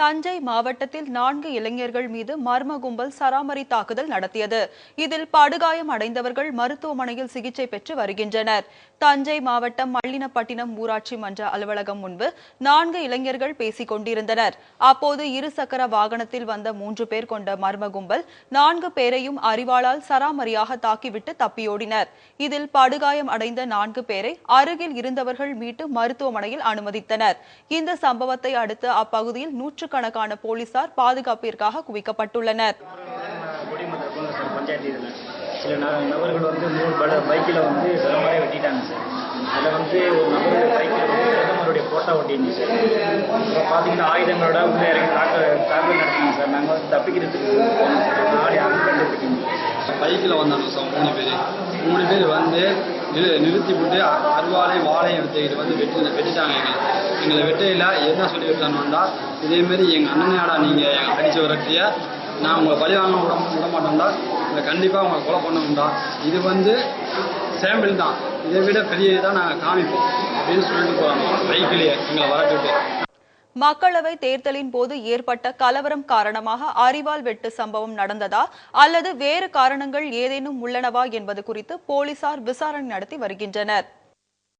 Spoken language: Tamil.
தஞ்சை மாவட்டத்தில் நான்கு இளைஞர்கள் மீது மர்ம கும்பல் சராமரி தாக்குதல் நடத்தியது. இதில் படுகாயம் அடைந்தவர்கள் மருத்துவமனையில் சிகிச்சை பெற்று வருகின்றனர். தஞ்சை மாவட்டம் மல்லினப்பட்டினம் ஊராட்சி மன்ற அலுவலகம் முன்பு நான்கு இளைஞர்கள் பேசிக் கொண்டிருந்தனர். அப்போது இருசக்கர வாகனத்தில் வந்த மூன்று பேர் கொண்ட மர்ம கும்பல் நான்கு பேரையும் அறிவாளால் சராமரியாக தாக்கிவிட்டு தப்பியோடினர். இதில் படுகாயம் அடைந்த நான்கு பேரை அருகில் இருந்தவர்கள் மீட்டு மருத்துவமனையில் அனுமதித்தனர். இந்த சம்பவத்தை அடுத்து அப்பகுதியில் நூற்று நூற்றுக்கணக்கான போலீசார் பாதுகாப்பிற்காக குவிக்கப்பட்டுள்ளனர். சில நபர்கள் வந்து மூணு பல பைக்கில் வந்து சிலமாரி வெட்டிட்டாங்க சார். அதில் வந்து ஒரு நபர் பைக்கில் வந்து பிரதமருடைய ஃபோட்டோ ஒட்டியிருந்துச்சு சார். இப்போ பார்த்தீங்கன்னா ஆயுதங்களோட உள்ளே இறங்கி தாக்க தாக்கல் நடத்தினாங்க சார். நாங்கள் வந்து தப்பிக்கிறதுக்கு போனோம் சார். நாலு யாரும் கண்டுபிடிக்கணும் பைக்கில் வந்தாங்க சார் மூணு பேர். மூணு பேர் வந்து நிறு நிறுத்தி விட்டு அ- அருவாளையும் வாழையும் எடுத்துக்கிட்டு வந்து வெட்டி வெட்டிட்டாங்க எங்களை எங்களை வெட்டையில் என்ன சொல்லி விட்டானுண்டா இதேமாரி எங்கள் அண்ணனையாடா நீங்கள் எங்கள் அடித்து விரட்டிய நான் உங்களை பழி வாங்க விட விட மாட்டோம்டா இதை கண்டிப்பாக உங்களை கொலை பண்ணணும்டா இது வந்து சாம்பிள் தான். இதை விட பெரிய இதாக நாங்கள் காமிப்போம் அப்படின்னு சொல்லிட்டு போகிறாங்க பைக்கிலேயே எங்களை வரட்டுட்டு மக்களவை தேர்தலின் போது ஏற்பட்ட கலவரம் காரணமாக அரிவாள் வெட்டு சம்பவம் நடந்ததா அல்லது வேறு காரணங்கள் ஏதேனும் உள்ளனவா என்பது குறித்து போலீசார் விசாரணை நடத்தி வருகின்றனர்.